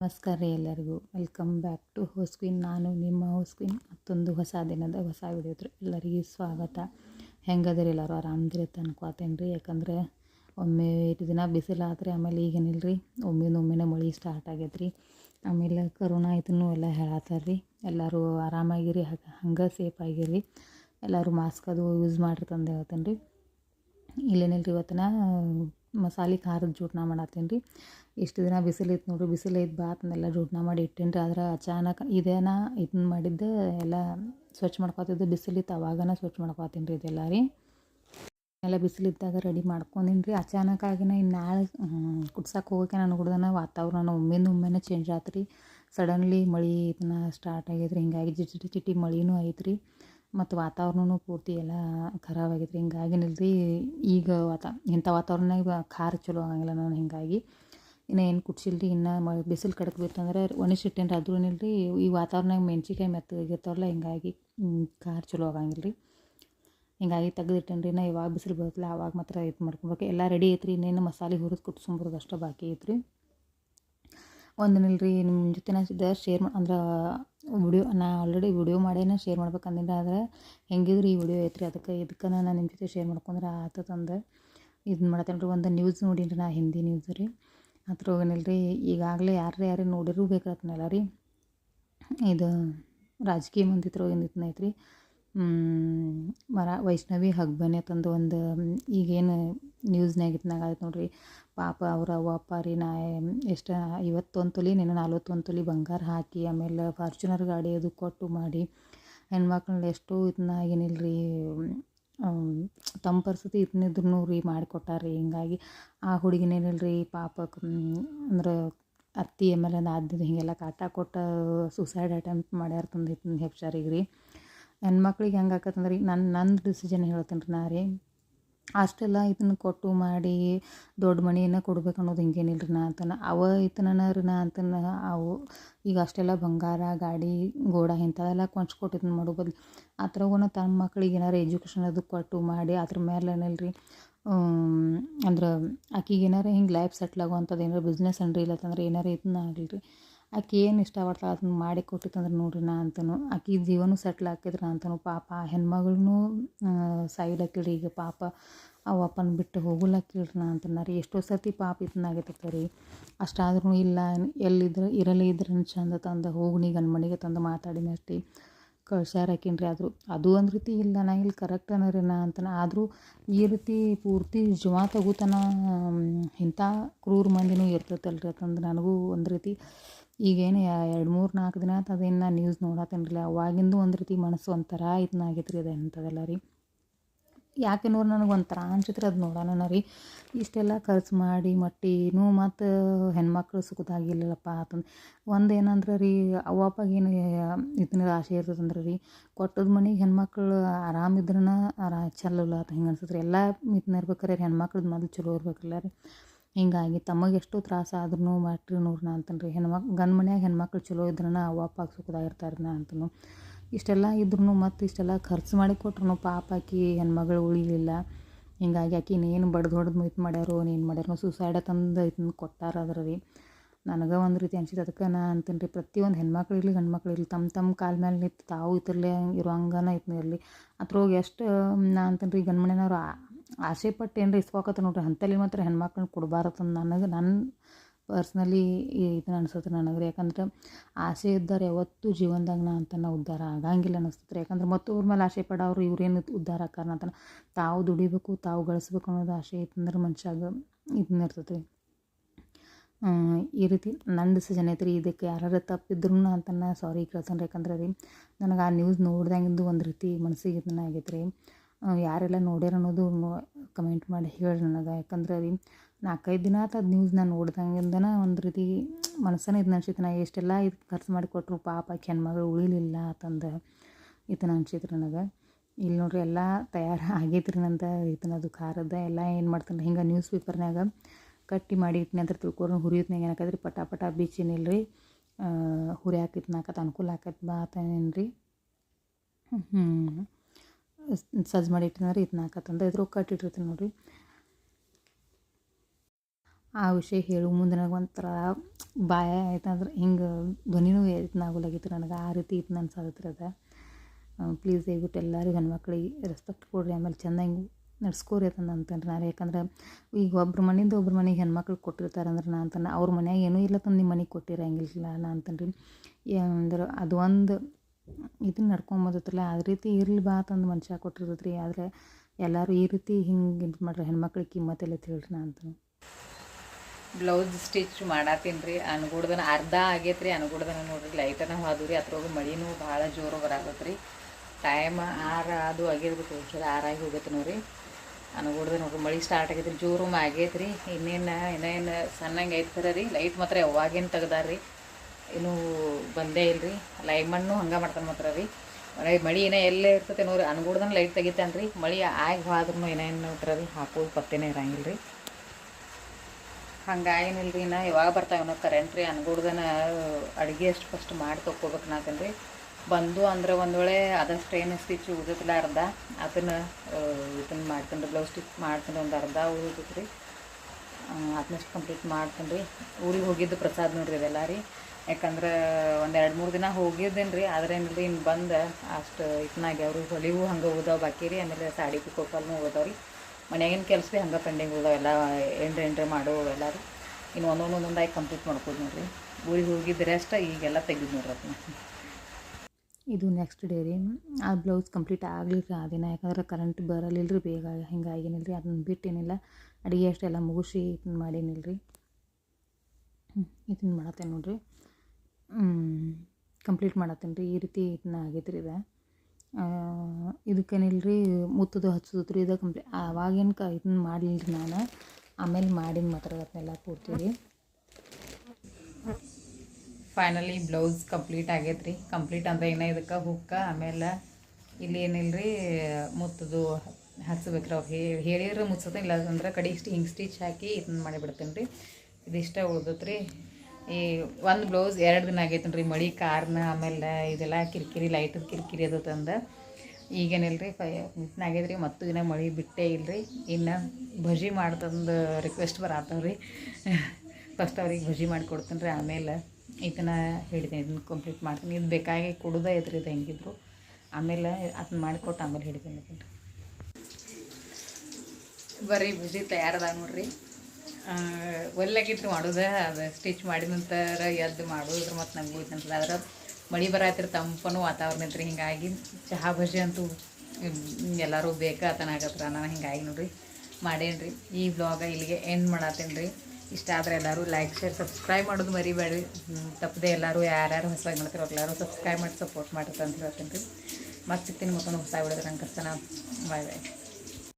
ನಮಸ್ಕಾರ ರೀ ಎಲ್ಲರಿಗೂ. Welcome back to house queen ನಾನು ನಿಮ್ಮ ಹೋಸ್ ಕ್ವೀನ್ ಮತ್ತೊಂದು ಹೊಸ ದಿನದ ಹೊಸ ವಿಡಿಯೋದ್ರ ಎಲ್ಲರಿಗೂ ಸ್ವಾಗತ. ಹೆಂಗದಿರಿ ಎಲ್ಲರೂ? ಆರಾಮದಿರಿ ಅನ್ಕೋತೇನೆ ರೀ ಯಾಕಂದ್ರೆ ಒಮ್ಮೆ ಇಟ್ಟು ದಿನ ಬಿಸಿಲಾತ್ರಿ ಆಮೇಲೆ ಈಗೇನಿಲ್ಲ ರೀ ಒಮ್ಮಿಂದ ಒಮ್ಮೆನೇ ಮಳೆ ಸ್ಟಾರ್ಟ್ ಆಗೈತೆ ರೀ ಆಮೇಲೆ ಕರೋನಾ ಆಯ್ತು ಎಲ್ಲ ಹೇಳತ್ತಾರ ರೀ ಎಲ್ಲರೂ ಆರಾಮಾಗಿರಿ, ಹಂಗೆ ಸೇಫ್ ಆಗಿರಿ. ಎಲ್ಲರೂ ಮಾಸ್ಕ್ ಅದು ಯೂಸ್ ಮಾಡಿರಿ ತಂದು ಹೇಳ್ತೇನೆ ರೀ ಇಲ್ಲೇನಿಲ್ಲ ರೀ ಇವತ್ತಿನ ಮಸಾಲೆ ಖಾರದ ಜೂಟ್ನ ಮಾಡತ್ತೀನಿ ರೀ. ಎಷ್ಟು ದಿನ ಬಿಸಿಲು ಇತ್ತು ನೋಡ್ರಿ, ಬಿಸಿಲು ಐತೆ ಬಾ ಅದನ್ನೆಲ್ಲ ಜೂಟ್ನ ಮಾಡಿ ಇಟ್ಟೀನಿ ರೀ ಆದ್ರೆ ಅಚಾನಕ್ ಇದೇನ ಇದನ್ನ ಮಾಡಿದ್ದೆ ಎಲ್ಲ ಸ್ವಚ್ಛ ಮಾಡ್ಕೊತಿದ್ದೆ ಬಿಸಿಲಿತ್ತು ಅವಾಗನ ಸ್ವಚ್ಛ ಮಾಡ್ಕೊತೀನಿ ರೀ ಇದೆಲ್ಲ ರೀ. ಎಲ್ಲ ಬಿಸಿಲಿದ್ದಾಗ ರೆಡಿ ಮಾಡ್ಕೊಂಡಿನಿ ರೀ. ಅಚಾನಕ್ ಆಗಿನ ಇನ್ನು ನಾಳೆ ಕುಡ್ಸಕ್ಕೆ ಹೋಗೋಕೆ ನಾನು ಹುಡ್ದನ ವಾತಾವರಣ ಒಮ್ಮಿಂದ ಒಮ್ಮೆನೇ ಚೇಂಜ್ ಆತು ರೀ. ಸಡನ್ಲಿ ಮಳೆ ಇದನ್ನ ಸ್ಟಾರ್ಟ್ ಆಗೈತೆ ರೀ ಹಿಂಗಾಗಿ ಜಿಟಿ ಚಿಟ್ಟಿ ಮಳೆನೂ ಐತ್ರಿ. ಮತ್ತು ವಾತಾವರಣನೂ ಪೂರ್ತಿ ಎಲ್ಲ ಖರಾಬ್ ಆಗೈತೆ ರೀ ಹಿಂಗಾಗಿ ನಿಲ್ರಿ, ಈಗ ವಾತ, ಇಂಥ ವಾತಾವರಣ ಖಾರ ಚಲೋ ಆಗಂಗಿಲ್ಲ ನಾನು ಹಿಂಗಾಗಿ. ಇನ್ನು ಏನು ಕುಡ್ಸಿಲ್ರಿ, ಇನ್ನು ಮ, ಬಿಸಿಲು ಕಡಕ್ ಒಣಸಿ ಇಟ್ಟೇನು ಅದ್ರೂ ನಿಲ್ರಿ. ಈ ವಾತಾವರಣದಾಗ ಮೆತ್ತ ಇರ್ತಾವಲ್ಲ ಹಿಂಗಾಗಿ ಖಾರ ಚಲೋ ಆಗಂಗಿಲ್ಲ ರೀ ಹಿಂಗಾಗಿ ತೆಗೆದಿಟ್ಟೇನ್ರಿ ನಾ ಯಾವಾಗ ಬಿಸಿಲು ಬರುತ್ತಲ್ಲ ಆವಾಗ ಮಾತ್ರ ಇದು ಮಾಡ್ಕೊಬೇಕು. ಎಲ್ಲ ರೆಡಿ ಐತ್ರಿ ಇನ್ನೇನು ಮಸಾಲೆ ಹುರಿದು ಕುಟ್ಸ್ಕೊಂಬರೋದು ಅಷ್ಟೇ ಬಾಕಿ ಐತ್ರಿ. ಒಂದು ನಿಲ್ರಿ ನಿಮ್ಮ ಜೊತೆ ನಾನು ಶೇರ್ ಅಂದ್ರೆ ವಿಡಿಯೋ ನಾ ಆಲ್ರೆಡಿ ವಿಡಿಯೋ ಮಾಡೇನ ಶೇರ್ ಮಾಡ್ಬೇಕು ಅಂದಿದ್ದೆ. ಆದ್ರೆ ಹೆಂಗಿದ್ರು ಈ ವಿಡಿಯೋ ಐತ್ರಿ? ಅದಕ್ಕೆ ಇದಕ್ಕೆ ನಾನು ನಿಮ್ಮ ಜೊತೆ ಶೇರ್ ಮಾಡ್ಕೊಂಡ್ರೆ ಆತದಂದು ಇದು ಮಾಡತ್ತೇನೆ ರೀ ಒಂದು ನ್ಯೂಸ್ ನೋಡೀನಿ ನಾ, ಹಿಂದಿ ನ್ಯೂಸ್ ರೀ. ಹತ್ರ ಹೋಗನಿಲ್ಲ ರೀ ಈಗಾಗಲೇ ಯಾರು ಯಾರು ನೋಡಿರೂ ಬೇಕಾಗ್ತನಲ್ಲ ರೀ ಇದು ರಾಜಕೀಯ ಮಂದಿ ಹತ್ರ ಹೋಗಿಂದಿತ್ತು ಐತ್ರಿ. ಮರ ವೈಷ್ಣವಿ ಹಗ್ಬನೆ ತಂದು ಒಂದು, ಈಗೇನು ನ್ಯೂಸ್ನಾಗ ಇದ್ನಾಗ ಆಯ್ತು ನೋಡ್ರಿ. ಪಾಪ ಅವ್ರ ಅವ್ವ ಅಪ್ಪ ರೀ ನಾ ಎಷ್ಟು ಐವತ್ತೊಂದು ತೊಲಿ ನೀನು ನಲ್ವತ್ತೊಂದು ತೊಲಿ ಬಂಗಾರ ಹಾಕಿ, ಆಮೇಲೆ ಫಾರ್ಚುನರ್ ಗಾಡಿ ಅದು ಕೊಟ್ಟು ಮಾಡಿ, ಹೆಣ್ಮಕ್ಳನ್ನ ಎಷ್ಟು ಇದನ್ನ ಏನಿಲ್ಲ ರೀ ತಮ್ಮ ಪರಿಸ್ಥಿತಿ ಇದನ್ನಿದ್ರು ರೀ ಮಾಡಿಕೊಟ್ಟಾರ ರೀ ಹಿಂಗಾಗಿ ಆ ಹುಡುಗಿನೇನಿಲ್ಲ ರೀ ಪಾಪ ಅಂದ್ರೆ ಅತ್ತಿ ಆಮೇಲೆ ನಾದ್ದು ಹೀಗೆಲ್ಲ ಕಾಟ ಕೊಟ್ಟ ಸುಸೈಡ್ ಅಟೆಂಪ್ಟ್ ಮಾಡ್ಯಾರ ತಂದು ಹೆಪ್ಷಾರಿಗೆ ರೀ. ಹೆಣ್ಮಕ್ಳಿಗೆ ಹೆಂಗಾಕತ್ತಂದ್ರೆ ಈಗ ನನ್ನ ನಂದು ಡಿಸಿಷನ್ ಹೇಳ್ತೀನಿ ರೀ ನಾ ರೀ. ಅಷ್ಟೆಲ್ಲ ಇದನ್ನು ಕೊಟ್ಟು ಮಾಡಿ ದೊಡ್ಡ ಮನೆಯನ್ನು ಕೊಡ್ಬೇಕು ಅನ್ನೋದು ಹಿಂಗೇನಿಲ್ಲ ರೀ ನಾ ಅಂತಾನೆ. ಅವ ಈತನ ರೀ ನಾ ಅಂತಾನೆ, ಅವು ಈಗ ಅಷ್ಟೆಲ್ಲ ಬಂಗಾರ, ಗಾಡಿ, ಗೋಡ ಇಂಥವೆಲ್ಲ ಕೊಂಚ್ಕೊಟ್ಟು ಇದನ್ನ ಮಾಡೋ ಬದಲು. ಆ ತಮ್ಮ ತನ್ನ ಮಕ್ಳಿಗೆ ಏನಾರು ಎಜುಕೇಷನ್ ಅದು ಕೊಟ್ಟು ಮಾಡಿ ಅದ್ರ ಮೇಲೆ ಏನಿಲ್ಲ ರೀ ಅಂದ್ರೆ ಆಕಿಗೆ ಏನಾರ ಹಿಂಗೆ ಲೈಫ್ ಸೆಟ್ಲ್ ಆಗುವಂಥದ್ದು ಏನಾರು ಬಿಸ್ನೆಸ್ ಅನ್ರಿ ಇಲ್ಲತ್ತಂದ್ರೆ ಏನಾರು ಇದನ್ನ ಆಗಲಿ ರೀ. ಆಕೆ ಏನು ಇಷ್ಟಪಡ್ತಾಳೆ ಅದನ್ನು ಮಾಡಿ ಕೊಟ್ಟಿತ್ತಂದ್ರೆ ನೋಡ್ರಿ ನಾ ಅಂತನು. ಆಕೆ ಜೀವನೂ ಸೆಟ್ಲ್ ಆಕಿದ್ರೆ ಅಂತನು. ಪಾಪ ಹೆಣ್ಮಗಳನ್ನೂ ಸಾಯ್ಲಕ್ಕಿಳ್ರಿ ಈಗ ಪಾಪ ಅವ ಅಪ್ಪನ ಬಿಟ್ಟು ಹೋಗ್ಲಕ್ಕಿಳ್ರಿ ನಾ ಅಂತನ ರೀ ಎಷ್ಟೋ ಸರ್ತಿ ಪಾಪ ಇದನ್ನಾಗೈತತ್ತ ರೀ ಅಷ್ಟಾದ್ರೂ ಇಲ್ಲ, ಎಲ್ಲಿದ್ರೆ, ಇರಲಿ ಇದ್ರೆ ಚಂದ ತಂದು ಹೋಗಿ ಗಂಡ ಮನೆಗೆ ತಂದು ಮಾತಾಡಿನಷ್ಟಿ ಕಳ್ಸ್ಯಾರ ರೀ ಆದರೂ. ಅದು ಒಂದು ರೀತಿ ಇಲ್ಲ ನಾ ಇಲ್ಲಿ ಕರೆಕ್ಟ್ ರೀ ನಾ ಅಂತನ. ಆದರೂ ಈ ರೀತಿ ಪೂರ್ತಿ ಜೀವ ತಗೋತನ ಇಂಥ ಕ್ರೂರ ಮಂದಿನೂ ಇರ್ತೈತಲ್ರಿ ಅಂತಂದ್ರೆ ನನಗೂ ಒಂದು ರೀತಿ ಈಗೇನು ಎರಡು ಮೂರು ನಾಲ್ಕು ದಿನ ಅದೇನು ನಾನು ನ್ಯೂಸ್ ನೋಡತ್ತೇನೆ ರೀ ಅವಾಗಿಂದು ಒಂದು ರೀತಿ ಮನಸ್ಸು ಒಂಥರ ಇದನ್ನಾಗೈತೆ ರೀ ಅದು ಎಂಥದೆಲ್ಲ ರೀ. ಯಾಕೆ ನೋಡಿ ನನಗೆ ಒಂಥರ ಅನ್ಸಿತ್ರಿ ಅದು ನೋಡೋಣ ರೀ. ಇಷ್ಟೆಲ್ಲ ಖರ್ಚು ಮಾಡಿ ಮಟ್ಟಿನೂ ಮತ್ತು ಹೆಣ್ಮಕ್ಳು ಸುಖದಾಗಿಲ್ಲಪ್ಪ ಅಂತಂದು. ಒಂದು ಏನಂದ್ರೆ ರೀ ಅವ್ವ ಏನು ಇದನ್ನ ಆಸೆ ಇರ್ತದಂದ್ರೆ ರೀ, ಕೊಟ್ಟದ ಮನೆಗೆ ಹೆಣ್ಮಕ್ಳು ಆರಾಮಿದ್ರನ ಆರಾ ಚಲೋ ಅಂತ ಹಿಂಗೆ ಅನ್ಸುತ್ತೆ ರೀ ಎಲ್ಲ ಇದನ್ನ ಇರ್ಬೇಕಾರೆ ಹೆಣ್ಮಕ್ಳದ್ದು ಮೊದಲು ಚಲೋ ಇರ್ಬೇಕಲ್ಲ ರೀ. ಹಿಂಗಾಗಿ ತಮಗೆ ಎಷ್ಟು ತ್ರಾಸ ಆದ್ರೂ ಮಾಡ್ರಿ ನಾ ಅಂತೇನೆ ರೀ ಹೆಣ್ಮಕ್ ಗಂಡ ಮನ್ಯಾಗ ಹೆಣ್ಮಕ್ಳು ಚಲೋ ಇದ್ರನ ಅವ್ವ ಅಪ್ಪ ಸುಖದಾಗಿರ್ತಾರೆ ನಾ ಅಂತನು. ಇಷ್ಟೆಲ್ಲ ಇದ್ರೂ ಮತ್ತು ಇಷ್ಟೆಲ್ಲ ಖರ್ಚು ಮಾಡಿ ಕೊಟ್ರು ಪಾಪ ಆಕಿ ಹೆಣ್ಮಗಳು ಉಳಿಲಿಲ್ಲ. ಹಿಂಗಾಗಿ ಆಕಿ ಇನ್ನೇನು ಬಡ್ದು ಹೊಡೆದು ಇದು ಮಾಡ್ಯಾರೋ ಏನು ಮಾಡ್ಯಾರೋ ಸುಸೈಡ ತಂದು ಇದನ್ನ ಕೊಟ್ಟಾರ ಅದ್ರ ರೀ ನನಗೆ ಒಂದು ರೀತಿ ಅನ್ಸಿದ್ದು ಅದಕ್ಕೆ ನಾ ಅಂತೀನಿ ರೀ ಪ್ರತಿಯೊಂದು ಹೆಣ್ಮಕ್ಳು ಇರಲಿ, ಗಂಡು ಮಕ್ಳು ಇರಲಿ ತಮ್ಮ ತಮ್ಮ ಕಾಲ ಮೇಲೆ ನಿಂತು ತಾವು ಇತಿರ್ಲಿ ಇರೋ ಹಂಗನ ಇರಲಿ. ಅದ್ರೊಳಗೆ ಎಷ್ಟು ನಾ ಅಂತೀನಿ ರೀ ಗಂಡು ಆಸೆ ಪಟ್ಟು ಏನು ರೀ ಇಸ್ಕೋಕತ್ತ ನೋಡ್ರಿ. ಅಂತಲ್ಲಿ ಮಾತ್ರ ಹೆಣ್ಮಕ್ಳನ್ನ ಕೊಡಬಾರ್ದು ನನಗೆ ನನ್ನ ಪರ್ಸ್ನಲಿ ಇದನ್ನ ಅನ್ಸುತ್ತೆ ನನಗೆ ಯಾಕಂದ್ರೆ ಆಸೆ ಇದ್ದಾರೆ ಯಾವತ್ತೂ ಜೀವನದಾಗ ನಾ ಅಂತ ಉದ್ಧಾರ ಆಗಂಗಿಲ್ಲ ಅನಿಸ್ತದೆ ಯಾಕಂದ್ರೆ ಅವ್ರ ಮೇಲೆ ಆಸೆ ಪಡೋರು ಇವ್ರೇನು ಉದ್ಧಾರ ಆಕಾರ ಅಂತ ತಾವು ದುಡಿಬೇಕು, ತಾವು ಗಳಿಸ್ಬೇಕು ಅನ್ನೋದು ಆಸೆ ಐತಂದ್ರೆ ಮನುಷ್ಯಾಗ ಇದನ್ನ ಇರ್ತೈತೆ ರೀ. ಈ ರೀತಿ ನಂದು ಡಿಸಿಷನ್ ಐತೆ ರೀ ಇದಕ್ಕೆ ಯಾರು ತಪ್ಪಿದ್ರು ಅಂತನ ಸಾರಿ ಕೇಳ್ತಾನೆ ಯಾಕಂದ್ರೆ ರೀ, ನನಗೆ ಆ ನ್ಯೂಸ್ ನೋಡ್ದಂಗಿಂದು ಒಂದು ರೀತಿ ಮನಸ್ಸಿಗೆ ಇದನ್ನ ಆಗೈತೆ ರೀ ಯಾರೆಲ್ಲ ನೋಡ್ಯಾರ ಅನ್ನೋದು ಕಮೆಂಟ್ ಮಾಡಿ ಹೇಳಿ ನನಗೆ. ಯಾಕಂದ್ರೆ ರೀ ನಾಲ್ಕೈದು ದಿನ ಆತು ಅದು ನ್ಯೂಸ್ ನಾನು ನೋಡ್ದಂಗಿಂದನ ಒಂದು ರೀತಿ ಮನಸ್ಸನ್ನ ಇದನ್ನ ಅನ್ಸಿತ್ತು ನಾ ಎಷ್ಟೆಲ್ಲ ಇದು ಖರ್ಚು ಮಾಡಿ ಕೊಟ್ಟರು ಪಾಪ ಹೆಣ್ಮಗಳು ಉಳಿಲಿಲ್ಲ ಅಂತಂದು ಇದು ಅನ್ಸಿತ್ತು ನನಗೆ. ಇಲ್ಲಿ ನೋಡ್ರಿ ಎಲ್ಲ ತಯಾರು ಆಗೈತ್ರಿ ನಂತ ಇದನ್ನ ಅದು ಖಾರದ ಎಲ್ಲ ಏನು ಮಾಡ್ತಾನೆ ಹಿಂಗೆ ನ್ಯೂಸ್ ಪೇಪರ್ನಾಗ ಕಟ್ಟಿ ಮಾಡಿ ಇಟ್ನಿ ಅಂತ ತಿಳ್ಕೊಂಡು ಹುರಿಯತ್ನಾಗ ಏನಾಕತ್ರಿ ಪಟ ಪಟ ರೀ ಹುರಿ ನಾಕತ್ ಅನುಕೂಲ ಆಕತ್ ಬಾ ಅಂತೇನು ರೀ ಹ್ಞೂ ಸಜ್ಜು ಮಾಡಿ ಇಟ್ಟಿನಂದ್ರೆ ಇದನ್ನ ಹಾಕತ್ತಂದ ಇದ್ರ ಕಟ್ಟಿಟ್ಟಿರ್ತೀನಿ ನೋಡಿರಿ. ಆ ವಿಷಯ ಹೇಳು ಮುಂದೆ ನನಗೆ ಒಂಥರ ಬಾಯ ಆಯ್ತಂದ್ರೆ ಹಿಂಗೆ ಧ್ವನಿನೂ ಆಗೋಲಾಗಿತ್ತು ನನಗೆ, ಆ ರೀತಿ ಇತ್ತು ನನ್ನ ಸಾಧತ್ರದ ಪ್ಲೀಸ್ ದಯವಿಟ್ಟು ಎಲ್ಲರಿಗೂ ಹೆಣ್ಮಕ್ಳಿಗೆ ರೆಸ್ಪೆಕ್ಟ್ ಕೊಡ್ರಿ, ಆಮೇಲೆ ಚೆಂದಾಗಿ ನಡ್ಸ್ಕೋರಿ ಅಂತಂದು ಅಂತಂದ್ರೆ ನಾನು. ಯಾಕಂದ್ರೆ ಈಗ ಒಬ್ರ ಮನೆಯಿಂದ ಒಬ್ರ ಮನೆಗೆ ಹೆಣ್ಮಕ್ಳು ಕೊಟ್ಟಿರ್ತಾರೆ ಅಂದ್ರೆ ನಾ ಅಂತಾನೆ ಅವ್ರ ಮನ್ಯಾಗ ಏನೂ ಇಲ್ಲ ತಂದು ನಿಮ್ಮ ಮನೆಗೆ ಕೊಟ್ಟಿರಂಗಿಲ್ಲ ನಾ ನಾನು ರೀ. ಅಂದ್ರೆ ಅದು ಒಂದು ಇದನ್ನ ನಡ್ಕೊಂಬಂದತ್ತಲ್ಲ ಅದೇ ರೀತಿ ಇರಲಿ ಬಾ ಅಂತ ಮನುಷ್ಯ ಕೊಟ್ಟಿರ್ತೈತೆ ರೀ ಆದರೆ ಎಲ್ಲರೂ ಈ ರೀತಿ ಹಿಂಗೆ ಇದು ಮಾಡ್ರಿ ಹೆಣ್ಮಕ್ಳಿಗೆ ಕಿಮ್ಮತ್ತೆಲ್ಲ ತಿಳ್ರಿ ನಾ ಅಂತ ಬ್ಲೌಸ್ ಸ್ಟಿಚ್ ಮಾಡತ್ತೀನಿ ರೀ ಅನ್ಗುಡ್ದನ ಅರ್ಧ ಆಗೈತೆ ರೀ ಅನ್ಗುಡ್ದನ ನೋಡ್ರಿ ಲೈಟನ ಹೋದ್ವು ರೀ ಅದ್ರೊಳಗೆ ಮಳಿನೂ ಭಾಳ ಜೋರು ಬರಾಕತ್ತೆ ರೀ ಟೈಮ್ ಆರ ಅದು ಆಗಿರ್ಬೇಕು ಸರಿ ಆರಾಗಿ ಹೋಗೈತೆ ನೋಡ್ರಿ. ಅನ್ಗುಡ್ದ ನೋಡ್ರಿ, ಮಳೆ ಸ್ಟಾರ್ಟ್ ಆಗೈತೆ ರೀ ಜೋರು ಆಗೈತೆ ರೀ ಇನ್ನೇನು ಇನ್ನೇನು ಸಣ್ಣಂಗೆ ಐತೆ ರೀ ಲೈಟ್ ಮಾತ್ರ ಯಾವಾಗೇನು ತೆಗ್ದಾರ್ರಿ. ಇನ್ನೂ ಬಂದೇ ಇಲ್ಲ ರೀ ಲೈಮಣ್ಣು ಹಂಗೆ ಮಾಡ್ತಾನೆ ಮಾತ್ರ ರೀ. ಮಳೆ ಏನೋ ಎಲ್ಲೇ ಇರ್ತೈತೆ ನೋಡ್ರಿ. ಅನ್ಗೂಡ್ದನ್ನ ಲೈಟ್ ತೆಗಿತಾನೆ ರೀ. ಮಳೆ ಆಗಿ ಹೋದ್ರೂ ಏನೇನು ನೋಡ್ರಿ ರೀ? ಹಾಕೋದು ಪತ್ತೇನೆ ಇರಂಗಿಲ್ಲ ರೀ. ಹಂಗಾಗಿನಿಲ್ಲ ರೀ ನಾ ಯಾವಾಗ ಬರ್ತಾವೆ ಕರೆಂಟ್ ರೀ. ಅನ್ಗೂಡ್ದನ ಅಡುಗೆ ಅಷ್ಟು ಫಸ್ಟ್ ಮಾಡಿ ತೊಗೋಬೇಕು ನಾತೇನು ರೀ. ಬಂದು ಅಂದ್ರೆ ಒಂದು ವೇಳೆ ಅದಷ್ಟು ಏನು ಸ್ಟಿಚ್ ಉಳಿದಿಲ್ಲ ಅರ್ಧ. ಅದನ್ನು ಇದನ್ನು ಮಾಡ್ತೀನಿ ಬ್ಲೌಸ್ ಸ್ಟಿಚ್ ಮಾಡ್ತೀನಿ ಒಂದು ಅರ್ಧ ಉಳಿದೈತೆ ರೀ ಅದನ್ನಷ್ಟು ಕಂಪ್ಲೀಟ್ ಮಾಡ್ತೀನಿ ರೀ ಊರಿಗೆ ಹೋಗಿದ್ದು ಪ್ರಸಾದ ನೋಡ್ರಿ ಇದೆಲ್ಲ ರೀ. ಯಾಕಂದ್ರೆ ಒಂದು ಎರಡು ಮೂರು ದಿನ ಹೋಗಿದ್ದೇನೆ ರೀ, ಆದ್ರೆ ಏನಿಲ್ಲ ಇನ್ನು ಬಂದು ಅಷ್ಟು ಇಟ್ನಾಗೆ ಅವರು ಹೊಲಿವು ಹಂಗೆ ಉಳ್ದಾವ ಬಾಕಿ ರೀ, ಆಮೇಲೆ ಸಾಡಿ ಉಳ್ದಾವ ರೀ. ಮನ್ಯಾಗಿನ ಕೆಲಸ ಭೀ ಹಂಗೆ ಪೆಂಡಿಂಗ್ ಉಳ್ದಾವ ಎಲ್ಲ ಎಂಡ್ರೆ ಎಂಡ್ರೆ ಮಾಡೋ ಎಲ್ಲ ರೀ. ಇನ್ನು ಒಂದೊಂದು ಒಂದೊಂದಾಗಿ ಕಂಪ್ಲೀಟ್ ಮಾಡ್ಕೋದು ನೋಡ್ರಿ. ಊರಿಗೆ ಹೋಗಿದ್ದು ರೆಸ್ಟ್ ಈಗೆಲ್ಲ ತೆಗೆದು ನೋಡ್ರಿ ಅದನ್ನ ಇದು ನೆಕ್ಸ್ಟ್ ಡೇ ರೀ. ಆ ಬ್ಲೌಸ್ ಕಂಪ್ಲೀಟ್ ಆಗಲಿಲ್ಲ ರೀ ಆ ದಿನ ಯಾಕಂದ್ರೆ ಕರೆಂಟ್ ಬರಲಿಲ್ಲ ರೀ ಬೇಗ ಹಿಂಗಾಗೇನಿಲ್ಲ ರೀ ಅದನ್ನ ಬಿಟ್ಟೇನಿಲ್ಲ. ಅಡುಗೆ ಅಷ್ಟೆಲ್ಲ ಮುಗಿಸಿ ಇದನ್ನ ಮಾಡೇನಿಲ್ಲ ರೀ ಇದನ್ನು ಮಾಡತ್ತೇನೆ ನೋಡ್ರಿ. ಕಂಪ್ಲೀಟ್ ಮಾಡತ್ತೇನೆ ರೀ ಈ ರೀತಿ ಇದನ್ನ ಆಗೈತೆ ರೀ ಇದು ಇದಕ್ಕೇನಿಲ್ಲ ರೀ ಮುತ್ತದು ಹಚ್ಚೋದು ರೀ ಇದು ಕಂಪ್ಲೀಟ್ ಆವಾಗೇನು ಕ ಇದನ್ನ ಮಾಡಲಿಲ್ಲ ನಾನು. ಆಮೇಲೆ ಮಾಡಿನ ಮಾತ್ರ ಅದನ್ನೆಲ್ಲ ಪೂರ್ತಿ ರೀ. ಫೈನಲಿ ಬ್ಲೌಸ್ ಕಂಪ್ಲೀಟ್ ಆಗೈತೆ ರೀ ಕಂಪ್ಲೀಟ್ ಅಂದ್ರೆ ಏನೋ ಇದಕ್ಕೆ ಹುಕ್ಕ, ಆಮೇಲೆ ಇಲ್ಲಿ ಏನಿಲ್ಲ ರೀ ಮುತ್ತದು ಹಚ್ಬೇಕ್ರಿ ಅವ್ರು ಹೇಳಿದ್ರೆ ಮುಚ್ಚೋದು ಇಲ್ಲ ಅಂದ್ರೆ ಕಡೆ ಇಷ್ಟು ಹಿಂಗೆ ಸ್ಟಿಚ್ ಹಾಕಿ ಇದನ್ನ ಮಾಡಿಬಿಡ್ತೀನಿ ರೀ ಇದಿಷ್ಟ ಉಳ್ದತ್ರಿ. ಈ ಒಂದು ಬ್ಲೌಸ್ ಎರಡು ದಿನ ಆಗೈತೆ ರೀ ಮಳೆ, ಕಾರ್ನ, ಆಮೇಲೆ ಇದೆಲ್ಲ ಕಿರಿಕಿರಿ ಲೈಟದ ಕಿರಿಕಿರಿ ಅದು ತಂದು. ಈಗೇನಿಲ್ಲ ರೀ ಫೈ ರೀ ಮತ್ತು ಇನ್ನೂ ಮಳೆ ಬಿಟ್ಟೇ ಇಲ್ಲರಿ ಇನ್ನು ಭಜಿ ಮಾಡ್ತಂದು ರಿಕ್ವೆಸ್ಟ್ ಬರತ್ತವ್ರಿ ಫಸ್ಟ್ ಅವ್ರಿಗೆ ಭಜಿ ಮಾಡಿ ಕೊಡ್ತೀನಿ ರೀ ಆಮೇಲೆ ಇದನ್ನು ಹಿಡಿದೆ ಇದನ್ನ ಕಂಪ್ಲೀಟ್ ಮಾಡ್ತೀನಿ. ಇದು ಬೇಕಾಗಿ ಕುಡ್ದ ಇದ್ರಿ ಇದು ಹೆಂಗಿದ್ರು. ಆಮೇಲೆ ಅದನ್ನ ಮಾಡಿಕೊಟ್ಟು ಆಮೇಲೆ ಹಿಡಿತೀನಿ ಬರೀ ಬುಜಿ ತಯಾರದಾಗ ನೋಡ್ರಿ. ಒಲ್ಲಾಗಿತ್ತು ಮಾಡೋದು, ಅದು ಸ್ಟಿಚ್ ಮಾಡಿದ ನಂತರ ಎದ್ದು ಮಾಡೋದ್ರ ಮತ್ತು ನಂಗೆ ಹೋಯ್ತಂತದ ಆದ್ರೆ ಮಳೆ ಬರತ್ತಿರ ತಂಪನೂ ವಾತಾವರಣ ರೀ ಹಿಂಗಾಗಿ ಚಹಾ ಭಜಿ ಅಂತೂ ಎಲ್ಲರೂ ಬೇಕಾತನಾಗತ್ರ ನಾನು ಹಿಂಗಾಗಿ ನೋಡ್ರಿ. ಮಾಡೇನ್ರಿ. ಈ ಬ್ಲಾಗ ಇಲ್ಲಿಗೆ ಎಂಡ್ ಮಾಡತ್ತೇನೆ ರೀ ಇಷ್ಟ ಆದರೆ ಎಲ್ಲರೂ ಲೈಕ್ ಶೇರ್ ಸಬ್ಸ್ಕ್ರೈಬ್ ಮಾಡೋದು ಮರಿಬೇಡ್ರಿ. ತಪ್ಪದೆ ಎಲ್ಲರೂ ಯಾರ್ಯಾರು ಹೊಸ ಮಾಡ್ತಿರೋ ಎಲ್ಲರೂ ಸಬ್ಸ್ಕ್ರೈಬ್ ಮಾಡಿ ಸಪೋರ್ಟ್ ಮಾಡ್ತಾರೆ ಅಂತ ಹೇಳ್ತೀನಿ. ರೀ ಮತ್ತೆ ಸಿಗ್ತೀನಿ ಮತ್ತೊಂದು ಹೊಸ ಬಿಡೋದು ನಂಗೆ ಕಷ್ಟನ ಬಾಯ್ ಬಾಯ್